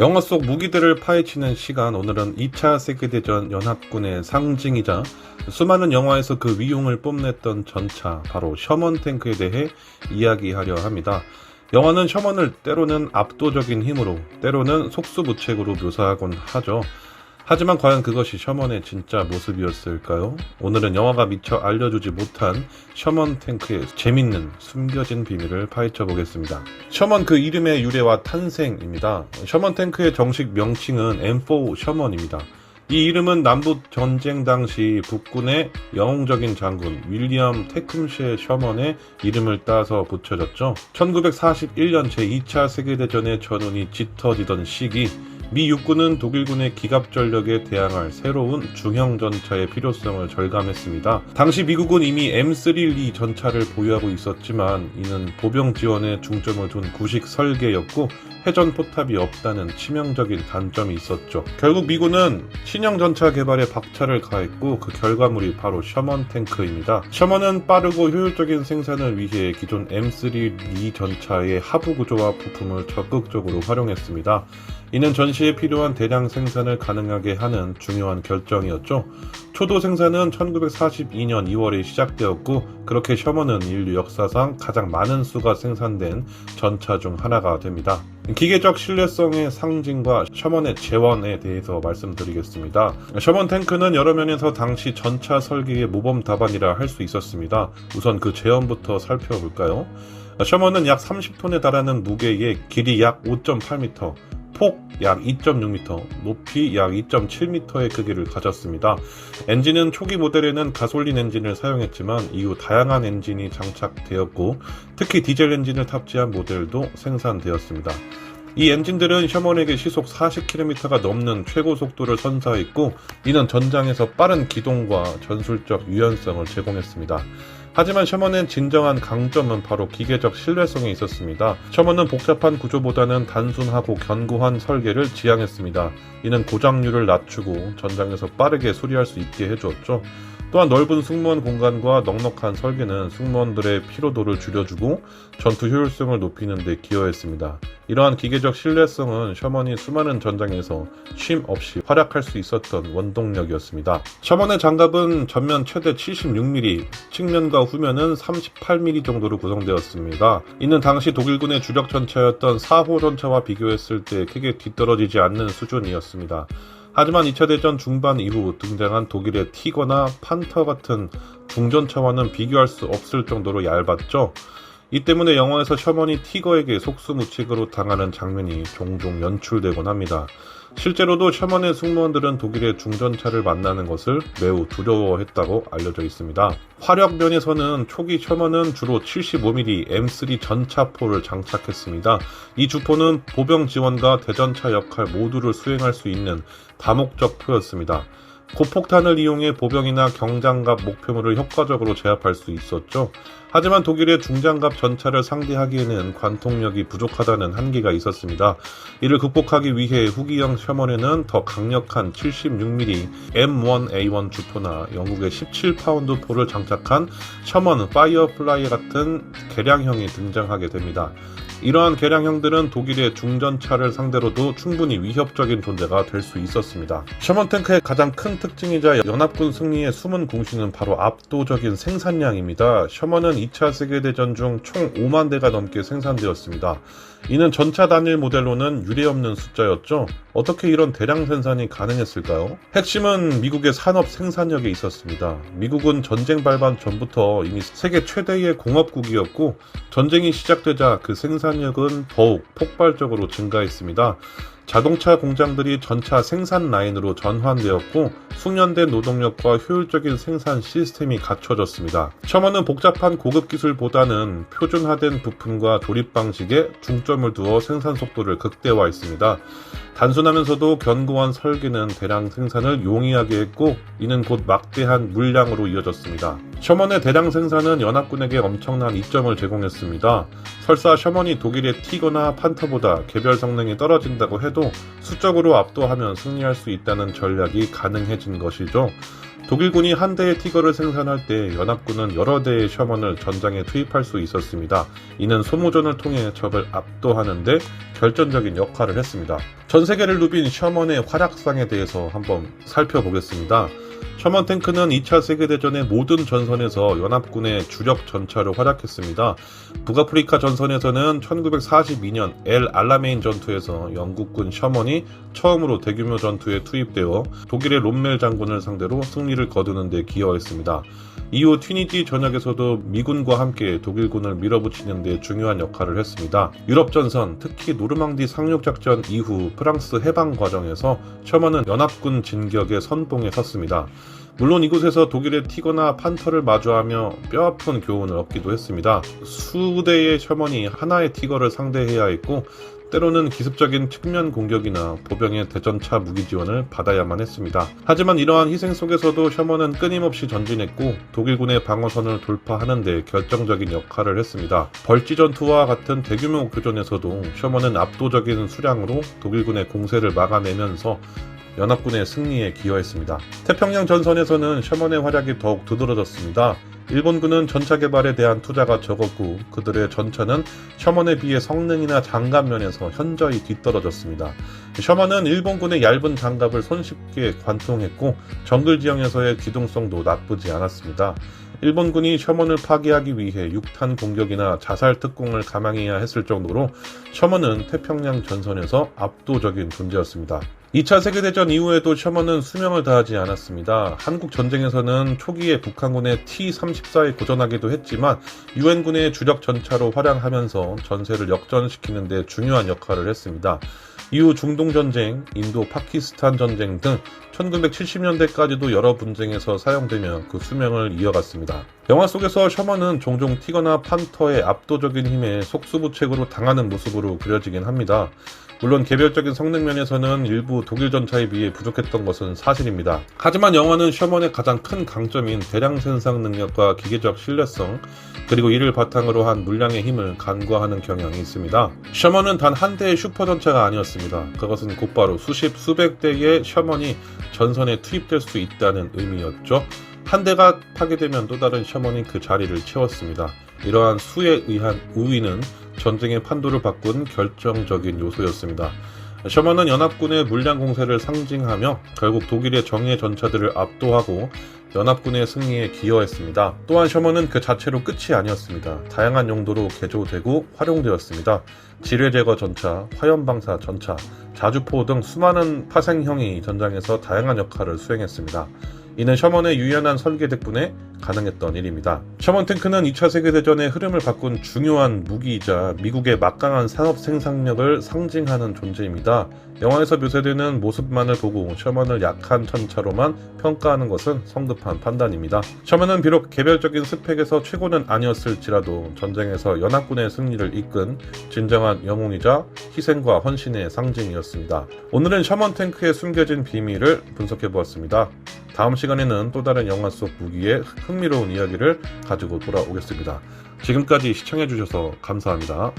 영화 속 무기들을 파헤치는 시간 오늘은 2차 세계대전 연합군의 상징이자 수많은 영화에서 그 위용을 뽐냈던 전차 바로 셔먼 탱크에 대해 이야기하려 합니다. 영화는 셔먼을 때로는 압도적인 힘으로 때로는 속수무책으로 묘사하곤 하죠. 하지만 과연 그것이 셔먼의 진짜 모습이었을까요? 오늘은 영화가 미처 알려주지 못한 셔먼 탱크의 재밌는 숨겨진 비밀을 파헤쳐 보겠습니다. 셔먼 그 이름의 유래와 탄생입니다. 셔먼 탱크의 정식 명칭은 M4 셔먼입니다. 이 이름은 남북 전쟁 당시 북군의 영웅적인 장군 윌리엄 테큼쉐 셔먼의 이름을 따서 붙여졌죠. 1941년 제2차 세계대전의 전운이 짙어지던 시기 미 육군은 독일군의 기갑 전력에 대항할 새로운 중형 전차의 필요성을 절감했습니다. 당시 미국은 이미 M3리 전차를 보유하고 있었지만 이는 보병 지원에 중점을 둔 구식 설계였고 회전 포탑이 없다는 치명적인 단점이 있었죠. 결국 미군은 신형 전차 개발에 박차를 가했고 그 결과물이 바로 셔먼 탱크입니다. 셔먼은 빠르고 효율적인 생산을 위해 기존 M3 리 전차의 하부 구조와 부품을 적극적으로 활용했습니다. 이는 전시에 필요한 대량 생산을 가능하게 하는 중요한 결정이었죠. 초도 생산은 1942년 2월에 시작되었고 그렇게 셔먼은 인류 역사상 가장 많은 수가 생산된 전차 중 하나가 됩니다. 기계적 신뢰성의 상징과 셔먼의 재원에 대해서 말씀드리겠습니다. 셔먼 탱크는 여러 면에서 당시 전차 설계의 모범 답안이라 할 수 있었습니다. 우선 그 재원부터 살펴볼까요? 셔먼은 약 30톤에 달하는 무게에 길이 약 5.8m, 폭 약 2.6m, 높이 약 2.7m의 크기를 가졌습니다. 엔진은 초기 모델에는 가솔린 엔진을 사용했지만 이후 다양한 엔진이 장착되었고 특히 디젤 엔진을 탑재한 모델도 생산되었습니다. 이 엔진들은 셔먼에게 시속 40km가 넘는 최고 속도를 선사했고 이는 전장에서 빠른 기동과 전술적 유연성을 제공했습니다. 하지만 셔먼의 진정한 강점은 바로 기계적 신뢰성에 있었습니다. 셔먼은 복잡한 구조보다는 단순하고 견고한 설계를 지향했습니다. 이는 고장률을 낮추고 전장에서 빠르게 수리할 수 있게 해주었죠. 또한 넓은 승무원 공간과 넉넉한 설계는 승무원들의 피로도를 줄여주고 전투 효율성을 높이는 데 기여했습니다. 이러한 기계적 신뢰성은 셔먼이 수많은 전장에서 쉼 없이 활약할 수 있었던 원동력이었습니다. 셔먼의 장갑은 전면 최대 76mm, 측면과 후면은 38mm 정도로 구성되었습니다. 이는 당시 독일군의 주력 전차였던 4호 전차와 비교했을 때 크게 뒤떨어지지 않는 수준이었습니다. 하지만 2차 대전 중반 이후 등장한 독일의 티거나 판터 같은 중전 차와는 비교할 수 없을 정도로 얇았죠. 이 때문에 영화에서 셔먼이 티거에게 속수무책으로 당하는 장면이 종종 연출되곤 합니다. 실제로도 셔먼의 승무원들은 독일의 중전차를 만나는 것을 매우 두려워했다고 알려져 있습니다. 화력 면에서는 초기 셔먼은 주로 75mm M3 전차포를 장착했습니다. 이 주포는 보병 지원과 대전차 역할 모두를 수행할 수 있는 다목적 포였습니다. 고폭탄을 이용해 보병이나 경장갑 목표물을 효과적으로 제압할 수 있었죠. 하지만 독일의 중장갑 전차를 상대하기에는 관통력이 부족하다는 한계가 있었습니다. 이를 극복하기 위해 후기형 셔먼에는 더 강력한 76mm M1A1 주포나 영국의 17파운드 포를 장착한 셔먼 파이어플라이 같은 개량형이 등장하게 됩니다. 이러한 개량형들은 독일의 중전차를 상대로도 충분히 위협적인 존재가 될 수 있었습니다. 셔먼 탱크의 가장 큰 특징이자 연합군 승리의 숨은 공신은 바로 압도적인 생산량입니다. 셔먼은 2차 세계대전 중 총 5만 대가 넘게 생산되었습니다. 이는 전차 단일 모델로는 유례없는 숫자였죠. 어떻게 이런 대량 생산이 가능했을까요? 핵심은 미국의 산업 생산력에 있었습니다. 미국은 전쟁 발발 전부터 이미 세계 최대의 공업국이었고 전쟁이 시작되자 그 생산력은 더욱 폭발적으로 증가했습니다. 자동차 공장들이 전차 생산 라인으로 전환되었고 숙련된 노동력과 효율적인 생산 시스템이 갖춰졌습니다. 셔먼은 복잡한 고급 기술보다는 표준화된 부품과 조립 방식에 중점을 두어 생산 속도를 극대화했습니다. 단순하면서도 견고한 설계는 대량 생산을 용이하게 했고 이는 곧 막대한 물량으로 이어졌습니다. 셔먼의 대량 생산은 연합군에게 엄청난 이점을 제공했습니다. 설사 셔먼이 독일의 티거나 판터보다 개별 성능이 떨어진다고 해도 수적으로 압도하면 승리할 수 있다는 전략이 가능해진 것이죠. 독일군이 한 대의 티거를 생산할 때 연합군은 여러 대의 셔먼을 전장에 투입할 수 있었습니다. 이는 소모전을 통해 적을 압도하는데 결정적인 역할을 했습니다. 전 세계를 누빈 셔먼의 활약상에 대해서 한번 살펴보겠습니다. 셔먼 탱크는 2차 세계대전의 모든 전선에서 연합군의 주력 전차로 활약했습니다. 북아프리카 전선에서는 1942년 엘 알라메인 전투에서 영국군 셔먼이 처음으로 대규모 전투에 투입되어 독일의 롬멜 장군을 상대로 승리를 거두는 데 기여했습니다. 이후 튀니지 전역에서도 미군과 함께 독일군을 밀어붙이는 데 중요한 역할을 했습니다. 유럽 전선, 특히 노르망디 상륙 작전 이후 프랑스 해방 과정에서 셔먼은 연합군 진격의 선봉에 섰습니다. 물론 이곳에서 독일의 티거나 판터를 마주하며 뼈아픈 교훈을 얻기도 했습니다. 수대의 셔먼이 하나의 티거를 상대해야 했고 때로는 기습적인 측면 공격이나 보병의 대전차 무기 지원을 받아야만 했습니다. 하지만 이러한 희생 속에서도 셔먼은 끊임없이 전진했고 독일군의 방어선을 돌파하는 데 결정적인 역할을 했습니다. 벌지 전투와 같은 대규모 교전에서도 셔먼은 압도적인 수량으로 독일군의 공세를 막아내면서 연합군의 승리에 기여했습니다. 태평양 전선에서는 셔먼의 활약이 더욱 두드러졌습니다. 일본군은 전차 개발에 대한 투자가 적었고 그들의 전차는 셔먼에 비해 성능이나 장갑 면에서 현저히 뒤떨어졌습니다. 셔먼은 일본군의 얇은 장갑을 손쉽게 관통했고 정글 지형에서의 기동성도 나쁘지 않았습니다. 일본군이 셔먼을 파괴하기 위해 육탄 공격이나 자살 특공을 감행해야 했을 정도로 셔먼은 태평양 전선에서 압도적인 존재였습니다. 2차 세계대전 이후에도 셔먼은 수명을 다하지 않았습니다. 한국 전쟁에서는 초기에 북한군의 T-34에 고전하기도 했지만 유엔군의 주력 전차로 활약하면서 전세를 역전시키는 데 중요한 역할을 했습니다. 이후 중동 전쟁, 인도 파키스탄 전쟁 등 1970년대까지도 여러 분쟁에서 사용되며 그 수명을 이어갔습니다. 영화 속에서 셔먼은 종종 티거나 판터의 압도적인 힘에 속수무책으로 당하는 모습으로 그려지긴 합니다. 물론 개별적인 성능 면에서는 일부 독일 전차에 비해 부족했던 것은 사실입니다. 하지만 영화는 셔먼의 가장 큰 강점인 대량 생산 능력과 기계적 신뢰성, 그리고 이를 바탕으로 한 물량의 힘을 간과하는 경향이 있습니다. 셔먼은 단 한 대의 슈퍼 전차가 아니었습니다. 그것은 곧바로 수십, 수백 대의 셔먼이 전선에 투입될 수 있다는 의미였죠. 한 대가 파괴되면 또 다른 셔먼이 그 자리를 채웠습니다. 이러한 수에 의한 우위는 전쟁의 판도를 바꾼 결정적인 요소였습니다. 셔먼은 연합군의 물량 공세를 상징하며 결국 독일의 정예 전차들을 압도하고 연합군의 승리에 기여했습니다. 또한 셔먼은 그 자체로 끝이 아니었습니다. 다양한 용도로 개조되고 활용되었습니다. 지뢰 제거 전차, 화염 방사 전차, 자주포 등 수많은 파생형이 전장에서 다양한 역할을 수행했습니다. 이는 셔먼의 유연한 설계 덕분에 가능했던 일입니다. 셔먼 탱크는 2차 세계대전의 흐름을 바꾼 중요한 무기이자 미국의 막강한 산업 생산력을 상징하는 존재입니다. 영화에서 묘사되는 모습만을 보고 셔먼을 약한 전차로만 평가하는 것은 성급한 판단입니다. 셔먼은 비록 개별적인 스펙에서 최고는 아니었을지라도 전쟁에서 연합군의 승리를 이끈 진정한 영웅이자 희생과 헌신의 상징이었습니다. 오늘은 셔먼 탱크에 숨겨진 비밀을 분석해 보았습니다. 다음 시간에는 또 다른 영화 속 무기의 흥미로운 이야기를 가지고 돌아오겠습니다. 지금까지 시청해주셔서 감사합니다.